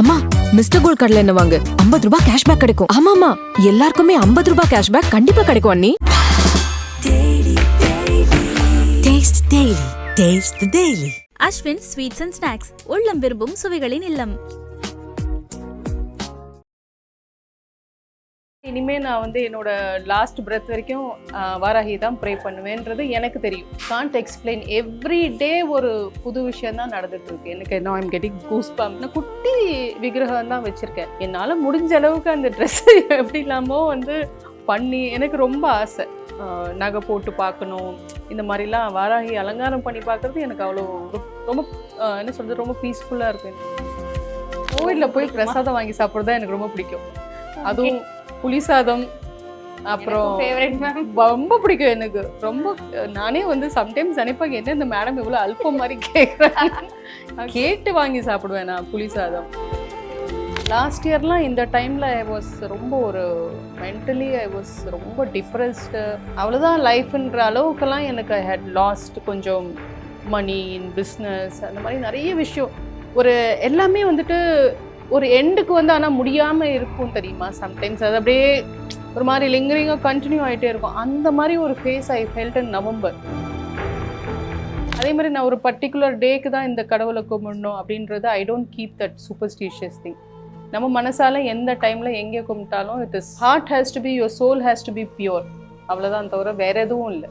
அம்மா mister gold கடலை எண்ணெய் வாங்கு 50 ரூபாய் கேஷ்பேக் கிடைக்கும் ஆமாமா எல்லாருக்குமே 50 ரூபாய் கேஷ்பேக் கண்டிப்பா கிடைக்கும் அண்ணி Taste Daily. Taste the Daily. Ashwin sweets and snacks உள்ளம் விரும்பும் சுவைகளின் இல்லம் இனிமே நான் வந்து என்னோட லாஸ்ட் பிரெத் வரைக்கும் வாராகி தான் ப்ரே பண்ணுவேன்றது எனக்கு தெரியும். கான்ட் எக்ஸ்பிளைன் எவ்ரி டே ஒரு புது விஷயம் தான் நடந்துட்டு இருக்கு எனக்கு என்ன ஐம் கெட்டிங் கூஸ் நான் குட்டி விக்கிரகம் தான் வச்சிருக்கேன். என்னால் முடிஞ்ச அளவுக்கு அந்த ட்ரெஸ் எப்படி இல்லாமோ வந்து பண்ணி எனக்கு ரொம்ப ஆசை. நகை போட்டு பார்க்கணும். இந்த மாதிரிலாம் வாராகி அலங்காரம் பண்ணி பார்க்கறது எனக்கு அவ்வளோ ரொம்ப என்ன சொல்றது ரொம்ப பீஸ்ஃபுல்லாக இருக்கு கோவிலில் போய் பிரசாதம் வாங்கி சாப்பிட்றது தான் எனக்கு ரொம்ப பிடிக்கும். அதுவும் புளி சாதம் அப்புறம் ரொம்ப பிடிக்கும் எனக்கு. ரொம்ப நானே வந்து சம்டைம்ஸ் நினைப்பாங்க என்ன இந்த மேடம் இவ்வளோ அல்பம் மாதிரி கேட்குறாங்க கேட்டு வாங்கி சாப்பிடுவேன் நான் புளி சாதம். லாஸ்ட் இயர்லாம் இந்த டைமில் ஐ வாஸ் ரொம்ப ஒரு மென்டலி ஐ வாஸ் ரொம்ப டிப்ரெஸ்டு அவ்வளோதான் லைஃப்ன்ற அளவுக்கெல்லாம் எனக்கு ஐ ஹேட் லாஸ்ட் கொஞ்சம் மணி இன் பிஸ்னஸ் அந்த மாதிரி நிறைய விஷயம். ஒரு எல்லாமே வந்துட்டு ஒரு எண்டுக்கு வந்து ஆனால் முடியாமல் இருக்கும் தெரியுமா? சம்டைம்ஸ் அது அப்படியே ஒரு மாதிரி லிங்கரிங்காக கண்டினியூ ஆகிட்டே இருக்கும். அந்த மாதிரி ஒரு phase I felt in November. அதே மாதிரி நான் ஒரு பர்டிகுலர் டேக்கு தான் இந்த கடவுளை கும்பிடணும் அப்படின்றது I don't keep that superstitious thing நம்ம மனசால் எந்த டைமில் எங்கே கும்பிட்டாலும் it is heart has to be your soul has to be pure அவ்வளோதான் தவிர வேற எதுவும் இல்லை.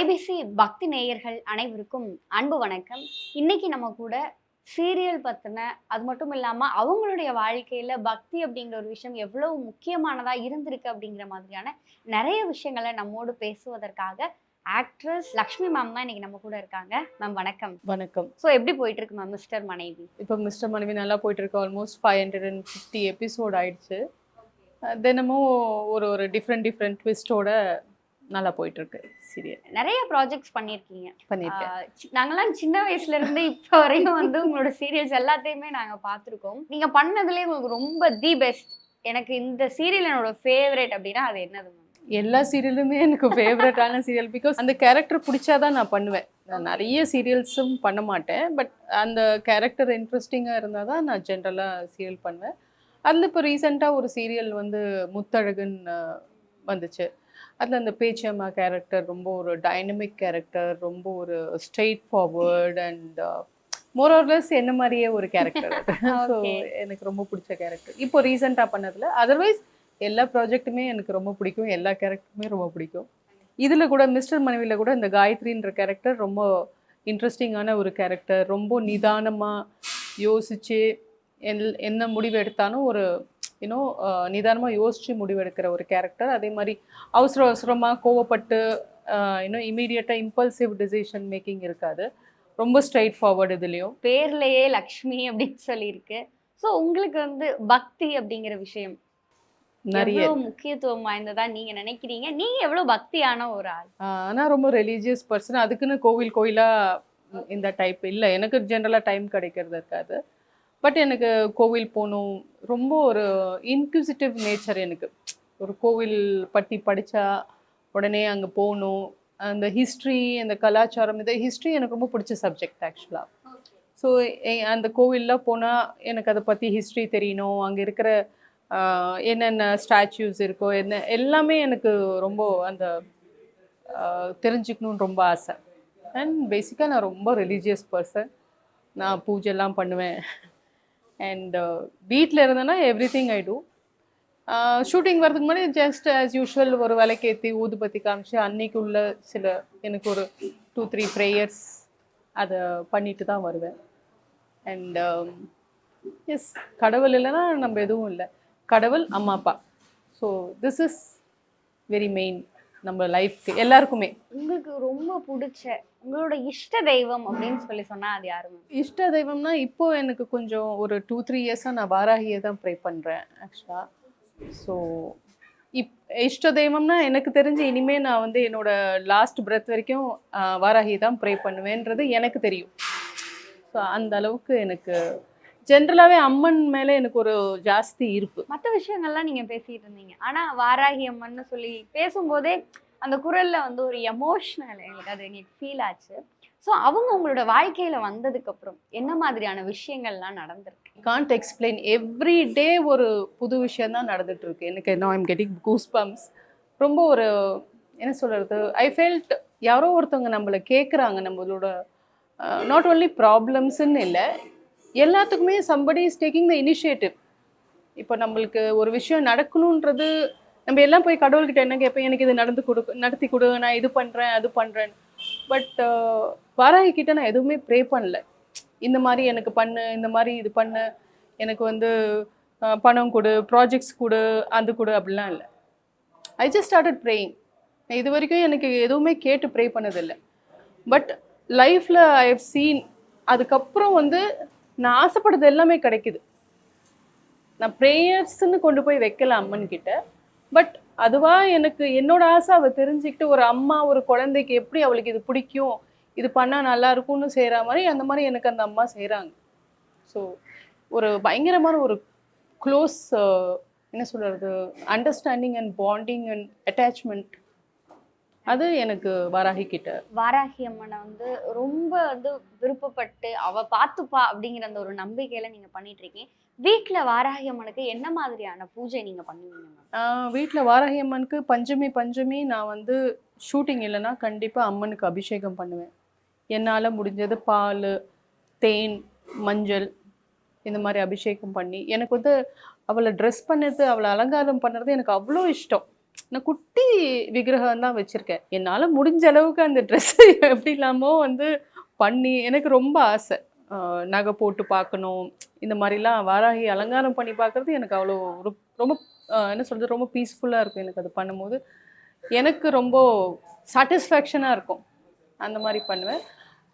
ஐபிசி பக்தி நேயர்கள் அனைவருக்கும் அன்பு வணக்கம். இன்னைக்கு நம்ம கூட சீரியல் பத்தின அது மட்டும் இல்லாம அவங்களுடைய வாழ்க்கையில பக்தி அப்படிங்கிற ஒரு விஷயம் எவ்வளவு முக்கியமானதா இருந்திருக்கு அப்படிங்கிற மாதிரியான நிறைய விஷயங்களை நம்மோடு பேசுவதற்காக ஆக்ட்ரஸ் லக்ஷ்மி மேம் தான் இன்னைக்கு நம்ம கூட இருக்காங்க. மேம் வணக்கம். வணக்கம். ஸோ எப்படி போயிட்டு இருக்கு மேம் மிஸ்டர் மனைவி? இப்போ மிஸ்டர் மனைவி நல்லா போயிட்டு இருக்கு. Almost five hundred and fifty episode ஆயிடுச்சு. தினமும் ஒரு ஒரு டிஃப்ரெண்ட் டிஃப்ரெண்ட் ட்விஸ்டோட நல்லா போயிட்டு இருக்கு சீரியல் நிறைய ப்ராஜெக்ட்ஸ் பண்ணியிருக்கீங்க. பண்ணியிருக்கேன். நாங்கெல்லாம் சின்ன வயசுல இருந்து இப்போ வரையும் வந்து உங்களோட சீரியல்ஸ் எல்லாத்தையுமே நாங்க பார்த்துருக்கோம். நீங்க பண்ணதுலேயே உங்களுக்கு ரொம்ப தி பெஸ்ட் எனக்கு இந்த சீரியல் என்னோட ஃபேவரட் அப்படின்னா அது என்னது எல்லா சீரியலுமே எனக்கு ஃபேவரட்டான சீரியல் பிகாஸ் அந்த கேரக்டர் பிடிச்சாதான் நான் பண்ணுவேன். நான் நிறைய சீரியல்ஸும் பண்ண மாட்டேன். பட் அந்த கேரக்டர் இன்ட்ரெஸ்டிங்காக இருந்தால் தான் நான் ஜென்ரலாக சீரியல் பண்ணுவேன். அந்த இப்போ ரீசெண்டாக ஒரு சீரியல் வந்து முத்தழகுன் அஹ், வந்துச்சு. அதில் அந்த பேச்சம்மா கேரக்டர் ரொம்ப ஒரு டைனமிக் கேரக்டர் ரொம்ப ஒரு ஸ்ட்ரெயிட் ஃபார்வர்ட் அண்ட் மோரோர்லெஸ் என்ன மாதிரியே ஒரு கேரக்டர் ஸோ. எனக்கு ரொம்ப பிடிச்ச கேரக்டர் இப்போ ரீசெண்டாக பண்ணதில் அதர்வைஸ் எல்லா ப்ராஜெக்ட்டுமே எனக்கு ரொம்ப பிடிக்கும். எல்லா கேரக்டருமே ரொம்ப பிடிக்கும். இதில் கூட மிஸ்டர் மனைவியில் கூட இந்த காயத்ரின்ற கேரக்டர் ரொம்ப இன்ட்ரெஸ்டிங்கான ஒரு கேரக்டர் ரொம்ப நிதானமாக எல் என்ன முடிவு எடுத்தாலும் ஒரு யூனோ நிதானமாக யோசித்து முடிவெடுக்கிற ஒரு கேரக்டர் அதே மாதிரி அவசர அவசரமாக கோவப்பட்டு இன்னும் இமீடியட்டாக இம்பல்சிவ் டிசிஷன் மேக்கிங் இருக்காது. ரொம்ப ஸ்ட்ரைட் ஃபார்வர்டு இதுலேயும். பேர்லயே லக்ஷ்மி அப்படின்னு சொல்லியிருக்கு. ஸோ உங்களுக்கு வந்து பக்தி அப்படிங்கிற விஷயம் நிறைய. முக்கியத்துவம் வாய்ந்ததா நீங்க நினைக்கிறீங்க? நீங்க எவ்வளவு பக்தியான ஒரு ஆள்? ஆனால் ரொம்ப ரிலீஜியஸ் பர்சன் அதுக்குன்னு கோவில் கோயிலாக இந்த டைப் இல்லை. எனக்கு ஜென்ரலாக டைம் கிடைக்கிறது இருக்காது. பட் எனக்கு கோவில் போகணும். ரொம்ப ஒரு இன்க்யூசிட்டிவ் நேச்சர் எனக்கு. ஒரு கோவில் பற்றி படித்தா உடனே அங்கே போகணும். அந்த ஹிஸ்ட்ரி அந்த கலாச்சாரம் இந்த ஹிஸ்ட்ரி எனக்கு ரொம்ப பிடிச்ச சப்ஜெக்ட் ஆக்சுவலாக ஸோ அந்த கோவில்லாம் போனால் எனக்கு அதை பற்றி ஹிஸ்ட்ரி தெரியணும். அங்கே இருக்கிற என்னென்ன ஸ்டாச்சுஸ் இருக்கோ என்ன எல்லாமே எனக்கு ரொம்ப அந்த ஆஹ், தெரிஞ்சுக்கணும்னு ரொம்ப ஆசை. அண்ட் பேசிக்காக நான் ரொம்ப ரிலீஜியஸ் பர்சன் நான் பூஜைலாம் பண்ணுவேன். அண்ட் uh, வீட்டில் இருந்தேன்னா everything I do shooting வரதுக்கு முன்னாடி ஜஸ்ட் ஆஸ் யூஷுவல் ஒரு விலைக்கேற்றி ஊதுபத்தி காமிச்சு அன்னைக்கு உள்ள சில எனக்கு ஒரு டூ த்ரீ ப்ரேயர்ஸ் அதை பண்ணிட்டு தான் வருவேன். அண்ட் எஸ் um, கடவுள் இல்லைன்னா நம்ம எதுவும் இல்லை. கடவுள் அம்மா அப்பா. So this is very main நம்ம லைஃப்க்கு எல்லாருக்குமே. உங்களுக்கு ரொம்ப பிடிச்ச உங்களோட இஷ்ட தெய்வம் அப்படின்னு சொல்லி சொன்னா அது யாரு மேம் இஷ்ட தெய்வம்னா இப்போ எனக்கு கொஞ்சம் ஒரு டூ த்ரீ இயர்ஸாக நான் வாராகியை தான் ப்ரே பண்ணுறேன் ஆக்சுவலாக ஸோ இப் இஷ்ட தெய்வம்னா எனக்கு தெரிஞ்சு இனிமே நான் வந்து என்னோட லாஸ்ட் பிரெத் வரைக்கும் வாராகியை தான் ப்ரே பண்ணுவேன்றது எனக்கு தெரியும். ஸோ அந்த அளவுக்கு எனக்கு ஜென்ரலாகவே அம்மன் மேலே எனக்கு ஒரு ஜாஸ்தி இருப்பு. மற்ற விஷயங்கள்லாம் நீங்க பேசிட்டு இருந்தீங்க. ஆனா வாராகி அம்மன்னு சொல்லி பேசும்போதே அந்த குரல்ல வந்து ஒரு எமோஷனல் எங்களுக்கு அது எங்களுக்கு ஃபீல் ஆச்சு. ஸோ அவங்க உங்களோட வாழ்க்கையில வந்ததுக்கு அப்புறம் என்ன மாதிரியான விஷயங்கள்லாம் நடந்திருக்கு? காண்ட் எக்ஸ்பிளைன் எவ்ரி டே ஒரு புது விஷயம் தான் நடந்துட்டு இருக்கு எனக்கு நான் ஐம் கெட்டிங் கூஸ் பம்ப்ஸ் ரொம்ப ஒரு என்ன சொல்றது? ஐ ஃபெல்ட் யாரோ ஒருத்தவங்க நம்மளை கேட்குறாங்க நம்மளோட நாட் ஓன்லி ப்ராப்ளம்ஸ்ன்னு இல்லை எல்லாத்துக்குமே somebody is taking the initiative இப்போ நம்மளுக்கு ஒரு விஷயம் நடக்கணுன்றது நம்ம எல்லாம் போய் கடவுள்கிட்ட என்ன கேட்பேன்? எனக்கு இது நடந்து கொடு நடத்தி கொடு நான் இது பண்ணுறேன் அது பண்ணுறேன் பட் uh, வாராகி கிட்ட நான் எதுவுமே ப்ரே பண்ணல. இந்த மாதிரி எனக்கு பண்ணு இந்த மாதிரி இது பண்ணு எனக்கு வந்து பணம் கொடு ப்ராஜெக்ட்ஸ் கொடு அது கொடு அப்படிலாம் இல்லை. ஐ ஜஸ்ட் ஸ்டார்டட் ப்ரேயிங் இது வரைக்கும் எனக்கு எதுவுமே கேட்டு ப்ரே பண்ணதில்லை. பட் லைஃப்பில் ஐ ஹவ் சீன் அதுக்கப்புறம் வந்து நான் ஆசைப்படுறது எல்லாமே கிடைக்குது. நான் ப்ரேயர்ஸ்ன்னு கொண்டு போய் வைக்கல அம்மன் கிட்ட பட் அதுவாக எனக்கு என்னோட ஆசை அவள் தெரிஞ்சுக்கிட்டு ஒரு அம்மா ஒரு குழந்தைக்கு எப்படி அவளுக்கு இது பிடிக்கும் இது பண்ணால் நல்லா இருக்கும்னு செய்கிற மாதிரி அந்த மாதிரி எனக்கு அந்த அம்மா செய்கிறாங்க ஸோ ஒரு பயங்கரமான ஒரு க்ளோஸ் என்ன சொல்கிறது understanding and bonding and attachment அது எனக்கு வாராகி கிட்ட. வாராகி அம்மனை வந்து ரொம்ப வந்து விருப்பப்பட்டு அவ பார்த்துப்பா அப்படிங்கிற அந்த ஒரு நம்பிக்கையில நீங்க பண்ணிட்டு இருக்கீங்க வீட்ல வாராகி அம்மனுக்கு என்ன மாதிரியான பூஜை நீங்க பண்ணுவீங்க வீட்டில் வாராகி அம்மனுக்கு பஞ்சமி பஞ்சமி நான் வந்து ஷூட்டிங் இல்லைன்னா கண்டிப்பாக அம்மனுக்கு அபிஷேகம் பண்ணுவேன். என்னால் முடிஞ்சது பால் தேன் மஞ்சள் இந்த மாதிரி அபிஷேகம் பண்ணி எனக்கு வந்து அவளை ட்ரெஸ் பண்ணுறது அவளை அலங்காரம் பண்ணுறது எனக்கு அவ்வளோ இஷ்டம். நான் குட்டி விக்கிரகம் தான் வச்சுருக்கேன். என்னால் முடிஞ்ச அளவுக்கு அந்த ட்ரெஸ்ஸை எப்படி இல்லாமோ வந்து பண்ணி எனக்கு ரொம்ப ஆசை. நகை போட்டு பார்க்கணும். இந்த மாதிரிலாம் வாராகி அலங்காரம் பண்ணி பார்க்குறது எனக்கு அவ்வளோ ரொம்ப என்ன சொல்கிறது ரொம்ப பீஸ்ஃபுல்லாக இருக்கும் எனக்கு அது பண்ணும்போது. எனக்கு ரொம்ப சாட்டிஸ்ஃபேக்ஷனாக இருக்கும். அந்த மாதிரி பண்ணுவேன்.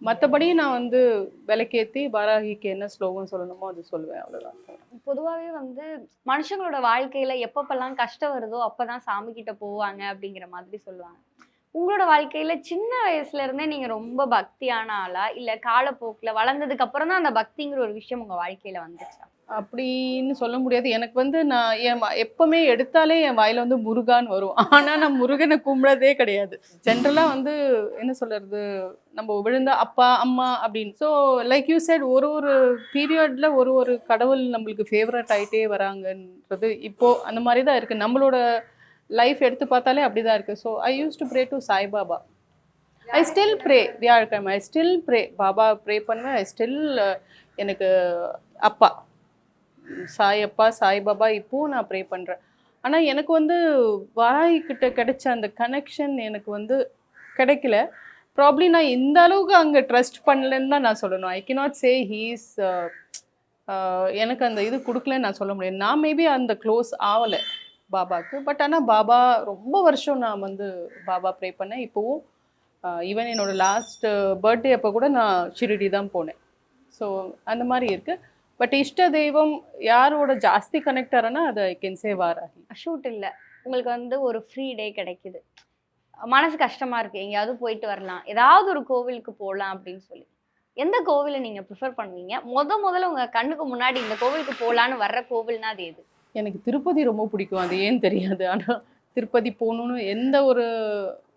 மற்றபடி நான் வந்து விலைக்கேற்றி பாராகிக்கு என்ன ஸ்லோகம் சொல்லணுமோ அது சொல்லுவேன் அவ்வளோதான் பொதுவாகவே வந்து மனுஷங்களோட வாழ்க்கையில் எப்பப்பெல்லாம் கஷ்டம் வருதோ அப்பதான் சாமி கிட்ட போவாங்க அப்படிங்கிற மாதிரி சொல்லுவாங்க. உங்களோட வாழ்க்கையில் சின்ன வயசுலேருந்தே நீங்கள் ரொம்ப பக்தியான ஆளா இல்லை காலப்போக்கில் வளர்ந்ததுக்கு அப்புறம் தான் அந்த பக்திங்கிற ஒரு விஷயம் உங்கள் வாழ்க்கையில் வந்துச்சா? அப்படின்னு சொல்ல முடியாது. எனக்கு வந்து நான் என் எப்பவுமே எடுத்தாலே என் வாயில வந்து முருகான்னு வரும். ஆனா நான் முருகனை கும்பிடதே கிடையாது. ஜென்ரலா வந்து என்ன சொல்றது? நம்ம விழுந்த அப்பா அம்மா அப்படின்னு. ஸோ லைக் யூ சைட் ஒரு ஒரு பீரியட்ல ஒரு ஒரு கடவுள் நம்மளுக்கு ஃபேவரட் ஆகிட்டே வராங்கன்றது இப்போ அந்த மாதிரி தான் இருக்கு. நம்மளோட லைஃப் எடுத்து பார்த்தாலே அப்படிதான் இருக்கு. So I use to pray to Saibaba I still pray வியாழக்கிழமை. I still pray Baba pray பண்ணுவேன். ஐ ஸ்டில் எனக்கு அப்பா. சாயப்பா சாய்பாபா இப்போவும் நான் ப்ரே பண்ணுறேன் ஆனால் எனக்கு வந்து வாராகி கிட்ட கிடைச்ச அந்த கனெக்ஷன் எனக்கு வந்து கிடைக்கல. ப்ராப்ளி நான் இந்த அளவுக்கு அங்கே ட்ரஸ்ட் பண்ணலன்னு தான் நான் சொல்லணும். I cannot say he's uh, uh, எனக்கு அந்த இது கொடுக்கலன்னு நான் சொல்ல முடியாது. நான் மேபி அந்த க்ளோஸ் ஆகலை பாபாவுக்கு பட் ஆனால் பாபா ரொம்ப வருஷம் நான் வந்து பாபா ப்ரே பண்ணேன். இப்போவும் ஈவன் uh, என்னோட லாஸ்ட் பர்த்டே அப்போ கூட நான் ஷிரிடி தான் போனேன். ஸோ அந்த மாதிரி இருக்குது பட் இஷ்ட தெய்வம் யாரோட ஜாஸ்தி கனெக்ட் ஆறனா அது I can say Varahi. Shoot இல்ல. உங்களுக்கு வந்து ஒரு ஃப்ரீ டே கிடைக்குது. மனசு கஷ்டமா இருக்கு. எங்கேயாவது போயிட்டு வரலாம். ஏதாவது ஒரு கோவிலுக்கு போகலாம் அப்படின்னு சொல்லி. எந்த கோவிலை நீங்க ப்ரிஃபர் பண்ணுவீங்க? முத முதல்ல உங்க கண்ணுக்கு முன்னாடி இந்த கோவிலுக்கு போகலான்னு வர்ற கோவில்னா அது எது? எனக்கு திருப்பதி ரொம்ப பிடிக்கும். அது ஏன் தெரியாது. ஆனால் திருப்பதி போகணுன்னு எந்த ஒரு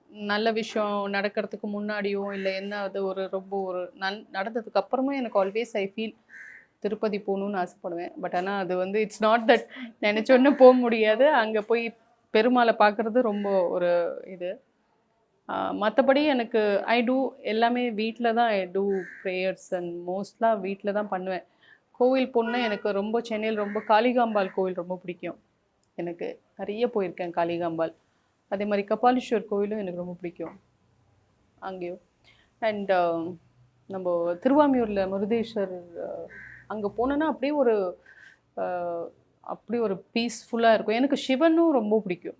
நல்ல விஷயம் நடக்கிறதுக்கு முன்னாடியோ இல்லை என்ன அது ஒரு ரொம்ப ஒரு நல் நடந்ததுக்கு அப்புறமும் எனக்கு ஆல்வேஸ் ஐ ஃபீல் திருப்பதி போகணுன்னு ஆசைப்படுவேன். பட் ஆனால் அது வந்து இட்ஸ் நாட் தட் நினச்சோன்னு போக முடியாது. அங்கே போய் பெருமாளை பார்க்குறது ரொம்ப ஒரு இது. மற்றபடி எனக்கு ஐ டூ எல்லாமே வீட்டில் தான் ஐ டூ ப்ரேயர்ஸ் அண்ட் மோஸ்ட்லாக வீட்டில் தான் பண்ணுவேன். கோவில் போனால் எனக்கு ரொம்ப சென்னையில் ரொம்ப காளிகாம்பாள் கோவில் ரொம்ப பிடிக்கும். எனக்கு நிறைய போயிருக்கேன் காளிகாம்பாள். அதே மாதிரி கபாலீஸ்வர் கோவிலும் எனக்கு ரொம்ப பிடிக்கும். அங்கேயும். அண்ட் நம்ம திருவாமியூரில் முருதேஸ்வர் அங்கே போனோன்னா அப்படியே ஒரு அப்படி ஒரு பீஸ்ஃபுல்லாக இருக்கும். எனக்கு சிவனும் ரொம்ப பிடிக்கும்.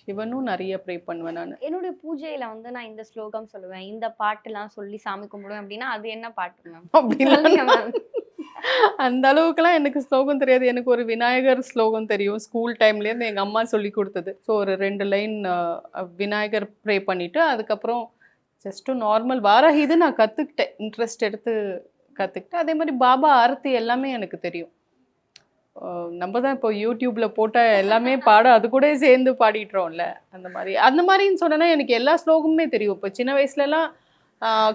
சிவனும் நிறைய ப்ரே பண்ணுவேன் நான். என்னுடைய பூஜையில வந்து நான் இந்த ஸ்லோகம் சொல்லுவேன். இந்த பாட்டுலாம் சொல்லி சாமி கும்பிடுவேன் அப்படின்னா அது என்ன பாட்டு மேம் அப்படிலாம் அந்த அளவுக்குலாம் எனக்கு ஸ்லோகம் தெரியாது. எனக்கு ஒரு விநாயகர் ஸ்லோகம் தெரியும். ஸ்கூல் டைம்லேருந்து எங்கள் அம்மா சொல்லி கொடுத்தது. ஸோ ஒரு ரெண்டு லைன் விநாயகர் ப்ரே பண்ணிவிட்டு அதுக்கப்புறம் ஜஸ்ட்டு நார்மல் வாராகி இது நான் கற்றுக்கிட்டேன் இன்ட்ரெஸ்ட் எடுத்து கற்றுக்கிட்டேன் அதே மாதிரி பாபா ஆரத்தி எல்லாமே எனக்கு தெரியும். நம்ம தான் இப்போ யூடியூப்பில் போட்ட எல்லாமே பாட அது கூட சேர்ந்து பாடிட்டுறோம்ல. அந்த மாதிரி அந்த மாதிரின்னு சொன்னேன்னா எனக்கு எல்லா ஸ்லோகமுமே தெரியும். இப்போ சின்ன வயசுலலாம்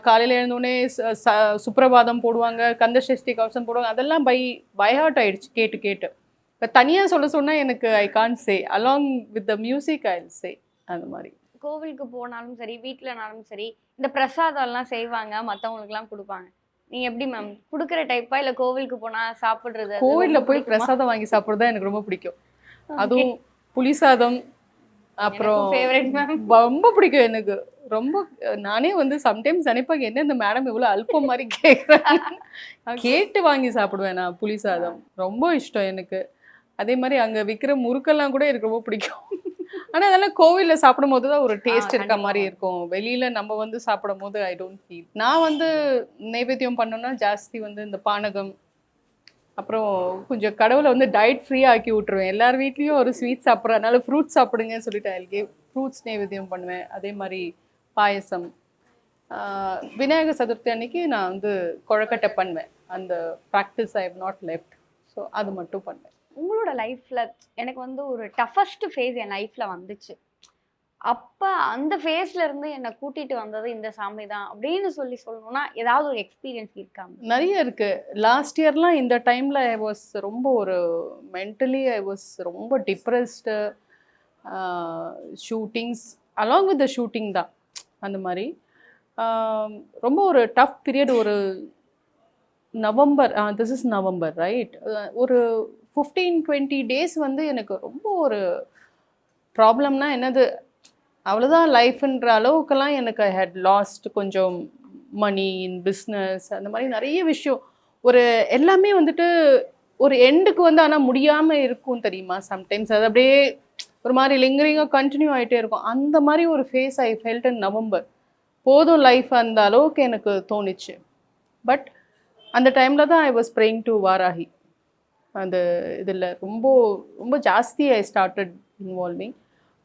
காலையில் எழுந்தோடனே ச- ச- சுப்ரபாதம் போடுவாங்க கந்த சஷ்டி கவசம் போடுவாங்க அதெல்லாம் பை பைஹார்ட் ஆயிடுச்சு கேட்டு கேட்டு. இப்போ தனியாக சொல்ல சொன்னால் எனக்கு I can't say along with the music I say அந்த மாதிரி. கோவிலுக்கு போனாலும் சரி வீட்டிலனாலும் சரி இந்த பிரசாதம்லாம் செய்வாங்க மற்றவங்களுக்குலாம் கொடுப்பாங்க. நீங்க எப்படி மேம் குடுக்குற டைப்பா இல்ல கோவிலுக்கு போனா சாப்பிடுறது கோவிலில் போய்? பிரசாதம் வாங்கி சாப்பிட்றது எனக்கு ரொம்ப பிடிக்கும். அதுவும் புளி சாதம் அப்புறம் ரொம்ப பிடிக்கும் எனக்கு. ரொம்ப நானே வந்து சம்டைம்ஸ் நினைப்பாங்க என்ன இந்த மேடம் இவ்வளோ அல்பம் மாதிரி கேட்குறாங்க கேட்டு வாங்கி சாப்பிடுவேன் நான் புளி சாதம். ரொம்ப இஷ்டம் எனக்கு. அதே மாதிரி அங்கே விற்கிற முறுக்கெல்லாம் கூட எனக்கு ரொம்ப பிடிக்கும். ஆனால் அதெல்லாம் கோவிலில் சாப்பிடும் போது தான் ஒரு டேஸ்ட் இருக்க. மாதிரி இருக்கும். வெளியில் நம்ம வந்து சாப்பிடும் போது ஐ டோன்ட் ஃபீல் நான் வந்து நைவேத்தியம் பண்ணோன்னா ஜாஸ்தி வந்து இந்த பானகம் அப்புறம் கொஞ்சம் கடவுளை வந்து டயட் ஃப்ரீயாக ஆக்கி விட்ருவேன் எல்லார் வீட்லேயும் ஒரு ஸ்வீட் சாப்பிட்றதுனால ஃப்ரூட்ஸ் சாப்பிடுங்கன்னு சொல்லிட்டு ஐ ஃப்ரூட்ஸ் நைவேத்தியம் பண்ணுவேன். அதே மாதிரி பாயசம். விநாயகர் சதுர்த்தி அன்னைக்கு நான் வந்து கொழக்கட்டை பண்ணுவேன். அந்த practice I have not left so அது மட்டும் பண்ணுவேன். உங்களோட லைஃப்பில் எனக்கு வந்து ஒரு டஃபஸ்ட் ஃபேஸ் என் லைஃப்பில் வந்துச்சு. அப்போ அந்த ஃபேஸ்ல இருந்து என்னை கூட்டிட்டு வந்தது இந்த சாமி தான் அப்படின்னு சொல்லி சொல்லணும்னா ஏதாவது ஒரு எக்ஸ்பீரியன்ஸ் இருக்காங்க நிறைய இருக்கு. லாஸ்ட் இயர்லாம் இந்த டைம்ல ஐ வாஸ் ரொம்ப ஒரு மென்டலி ஐ வாஸ் ரொம்ப depressed shootings along with the shooting தான் அந்த மாதிரி. ரொம்ப ஒரு டஃப் பீரியட் ஒரு November this is November right ஒரு ஃபிஃப்டீன் டுவெண்ட்டி டேஸ் வந்து எனக்கு ரொம்ப ஒரு ப்ராப்ளம்னா என்னது? அவ்வளோதான் லைஃப்ன்ற அளவுக்கெல்லாம் எனக்கு ஐ ஹேட் லாஸ்ட் கொஞ்சம் மணி இன் பிஸ்னஸ் அந்த மாதிரி நிறைய விஷயம். ஒரு எல்லாமே வந்துட்டு ஒரு எண்டுக்கு வந்து ஆனால் முடியாமல் இருக்கும் தெரியுமா? சம்டைம்ஸ் அது அப்படியே ஒரு மாதிரி லிங்கரிங்காக கண்டினியூ ஆகிட்டே இருக்கும். அந்த மாதிரி ஒரு phase I felt in November போதும் லைஃப் அந்த அளவுக்கு எனக்கு தோணுச்சு. பட் அந்த டைமில் தான் I was praying to Varahi அந்த இதில் ரொம்ப ரொம்ப ஜாஸ்தி I started involving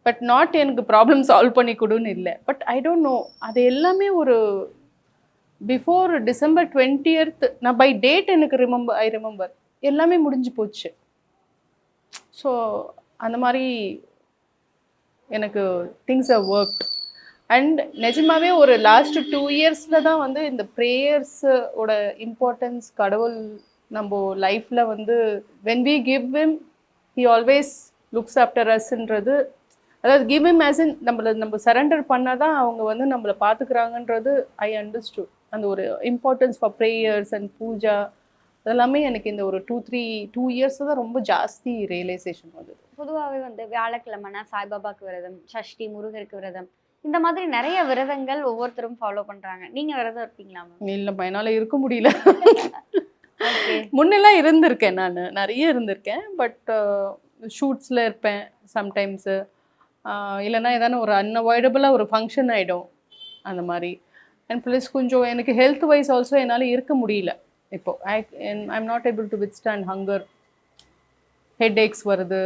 but not எனக்கு ப்ராப்ளம் சால்வ் பண்ணி கொடுன்னு இல்லை. பட் ஐ டோன்ட் நோ அது எல்லாமே ஒரு பிஃபோர் டிசம்பர் டுவெண்ட்டியர்த் நான் பை டேட் எனக்கு ரிமெம்பர் ஐ ரிமெம்பர் எல்லாமே முடிஞ்சு போச்சு. ஸோ அந்த மாதிரி எனக்கு திங்ஸ் ஆர் ஒர்க் அண்ட் நிஜமாவே ஒரு லாஸ்ட் டூ இயர்ஸில் தான் வந்து இந்த ப்ரேயர்ஸோட இம்பார்ட்டன்ஸ் கடவுள் நம்ம லைஃப்பில் வந்து when we give him he always looks after அஸ்ன்றது அதாவது கிவ் இம் ஆஸ் இன் நம்மளை நம்ம சரண்டர் பண்ணால் தான் அவங்க வந்து நம்மளை பார்த்துக்கிறாங்கன்றது ஐ அண்டர்ஸ்டுட் அந்த ஒரு importance for prayers and puja அதெல்லாமே எனக்கு இந்த ஒரு டூ த்ரீ டூ இயர்ஸ் தான் ரொம்ப ஜாஸ்தி ரியலைசேஷன் வந்தது. பொதுவாகவே வந்து வியாழக்கிழமைனா சாய்பாபாக்கு விரதம் சஷ்டி முருகருக்கு விரதம் இந்த மாதிரி நிறைய விரதங்கள் ஒவ்வொருத்தரும் ஃபாலோ பண்றாங்க. நீங்க விரதம் இருப்பீங்களா இல்லைப்பா என்னால் இருக்க முடியல. முன்னெல்லாம் இருந்திருக்கேன் நான். நிறைய இருந்திருக்கேன். பட் ஷூட்ஸில் uh, இருப்பேன் சம்டைம்ஸு இல்லைன்னா ஏதாவது ஒரு அன்அவாய்டபுளாக ஒரு ஃபங்க்ஷன் ஆகிடும் அந்த மாதிரி. அண்ட் ப்ளஸ் கொஞ்சம் எனக்கு ஹெல்த் வைஸ் ஆல்சோ என்னால் இருக்க முடியல. இப்போ I I'm not able to withstand hunger headache வருது.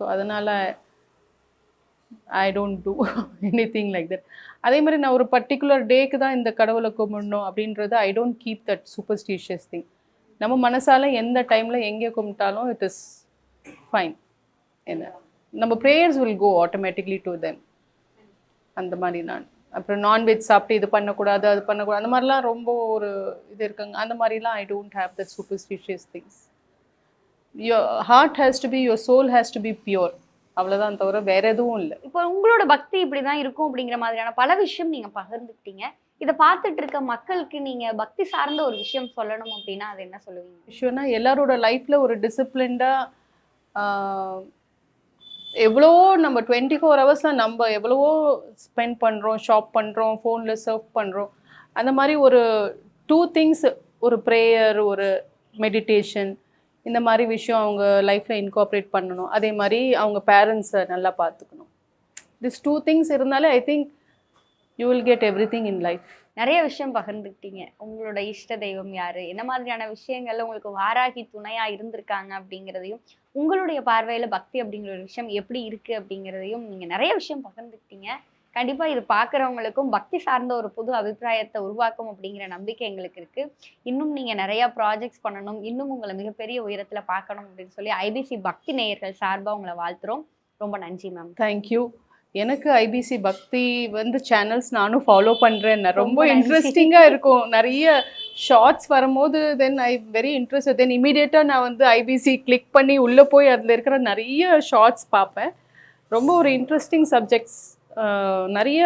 ஸோ அதனால் I don't do anything like that அதே மாதிரி நான் ஒரு பர்டிகுலர் டேக்கு தான் இந்த கடவுளை கும்பிடணும் அப்படின்றது I don't keep that superstitious thing நம்ம மனசால எந்த டைமில் எங்கே கும்பிட்டாலும் இட் இஸ் ஃபைன் என்ன? நம்ம prayers will go automatically to them அந்த மாதிரி நான். அப்புறம் நான்வெஜ் சாப்பிட்டு இது பண்ணக்கூடாது அது பண்ணக்கூடாது அந்த மாதிரிலாம் ரொம்ப ஒரு இது இருக்குங்க. அந்த மாதிரிலாம் I don't have that superstitious things your heart has to be your soul has to be pure அவ்வளோதான் தவிர வேற எதுவும் இல்லை. இப்போ உங்களோட பக்தி இப்படிதான் இருக்கும் அப்படிங்கிற மாதிரியான பல விஷயம் நீங்க பகிர்ந்துக்கிட்டீங்க. இதை பார்த்துட்டு இருக்க மக்களுக்கு நீங்க பக்தி சார்ந்த ஒரு விஷயம் சொல்லணும் அப்படின்னா அது என்ன சொல்லுவீங்க? விஷயம்னா எல்லாரோட லைஃப்பில் ஒரு டிசிப்ளின்டாக எவ்வளோ நம்ம டுவெண்ட்டி ஃபோர் ஹவர்ஸில் நம்ம எவ்வளவோ ஸ்பெண்ட் பண்ணுறோம் ஷாப் பண்ணுறோம் ஃபோனில் சர்வ் பண்ணுறோம் அந்த மாதிரி ஒரு டூ திங்ஸ் ஒரு ப்ரேயர் ஒரு மெடிடேஷன் இந்த மாதிரி விஷயம் அவங்க லைஃப்பில் இன்கார்ப்ரேட் பண்ணணும். அதே மாதிரி அவங்க பேரண்ட்ஸை நல்லா பார்த்துக்கணும். திஸ் டூ திங்ஸ் இருந்தாலே I think you will get everything in life நிறைய விஷயம் பகிர்ந்துக்கிட்டீங்க. உங்களோட இஷ்ட தெய்வம் யார்? என்ன மாதிரியான விஷயங்கள்ல உங்களுக்கு வாராகி துணையாக இருந்திருக்காங்க அப்படிங்கிறதையும் உங்களுடைய பார்வையில் பக்தி அப்படிங்கிற ஒரு விஷயம் எப்படி இருக்குது அப்படிங்கிறதையும் நீங்கள் நிறைய விஷயம் பகிர்ந்துக்கிட்டீங்க. கண்டிப்பா இது பார்க்குறவங்களுக்கும் பக்தி சார்ந்த ஒரு புது அபிப்பிராயத்தை உருவாக்கும் அப்படிங்கிற நம்பிக்கை எங்களுக்கு இருக்கு. இன்னும் நீங்க நிறைய ப்ராஜெக்ட்ஸ் பண்ணணும். இன்னும் உங்களை மிகப்பெரிய உயரத்துல பார்க்கணும் அப்படின்னு சொல்லி ஐபிசி பக்தி நேயர்கள் சார்பா உங்களை வாழ்த்துறோம். ரொம்ப நன்றி மேம் தேங்க்யூ எனக்கு ஐபிசி பக்தி வந்து சேனல்ஸ் நானும் ஃபாலோ பண்றேன். ரொம்ப. இன்ட்ரெஸ்டிங்காக இருக்கும். நிறைய ஷார்ட்ஸ் வரும்போது தென் ஐ வெரி இன்ட்ரெஸ்ட் தென் இமீடியட்டாக நான் வந்து ஐபிசி கிளிக் பண்ணி உள்ளே போய் அதில் இருக்கிற நிறைய ஷார்ட்ஸ் பார்ப்பேன். ரொம்ப ஒரு இன்ட்ரெஸ்டிங் சப்ஜெக்ட்ஸ் நிறைய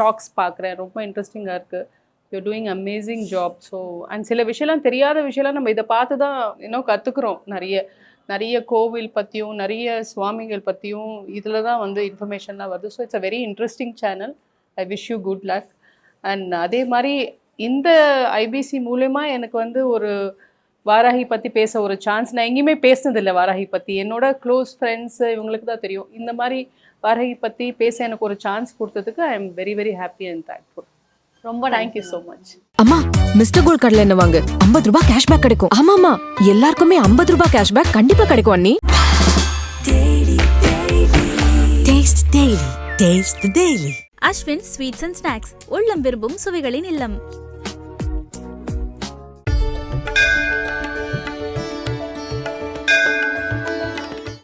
டாக்ஸ் பார்க்குறேன். ரொம்ப இன்ட்ரெஸ்டிங்காக இருக்குது you doing amazing job so and சில விஷயம்லாம் தெரியாத விஷயம்லாம் நம்ம இதை பார்த்து தான் இன்னும் கற்றுக்குறோம் நிறைய. நிறைய கோவில் பற்றியும் நிறைய சுவாமிகள் பற்றியும் இதில் தான் வந்து இன்ஃபர்மேஷன்லாம் வருது. So it's a very interesting channel I wish you good luck and அதே மாதிரி இந்த ஐபிசி மூலயமா எனக்கு வந்து ஒரு வாராகி பற்றி பேச ஒரு சான்ஸ் நான் எங்கேயுமே பேசினதில்லை வாராகி பற்றி என்னோட க்ளோஸ் ஃப்ரெண்ட்ஸு இவங்களுக்கு தான் தெரியும். இந்த மாதிரி வாராகி பற்றி பேச எனக்கு ஒரு சான்ஸ் கொடுத்ததுக்கு I am very very happy and thankful ரொம்ப தேங்க்யூ ஸோ மச் அம்மா மிஸ்டர் கோல்ட் கடலை எண்ணெய் வாங்கு? ஐம்பது ரூபாய் கேஷ்பேக் கிடைக்கும். ஆமாமா எல்லாருக்குமே ஐம்பது ரூபாய் கேஷ்பேக் கண்டிப்பா கிடைக்கும் அண்ணி. Daily. Taste the Daily. Ashwin sweets and snacks உள்ளம் விரும்பும் சுவைகளின் இல்லம்.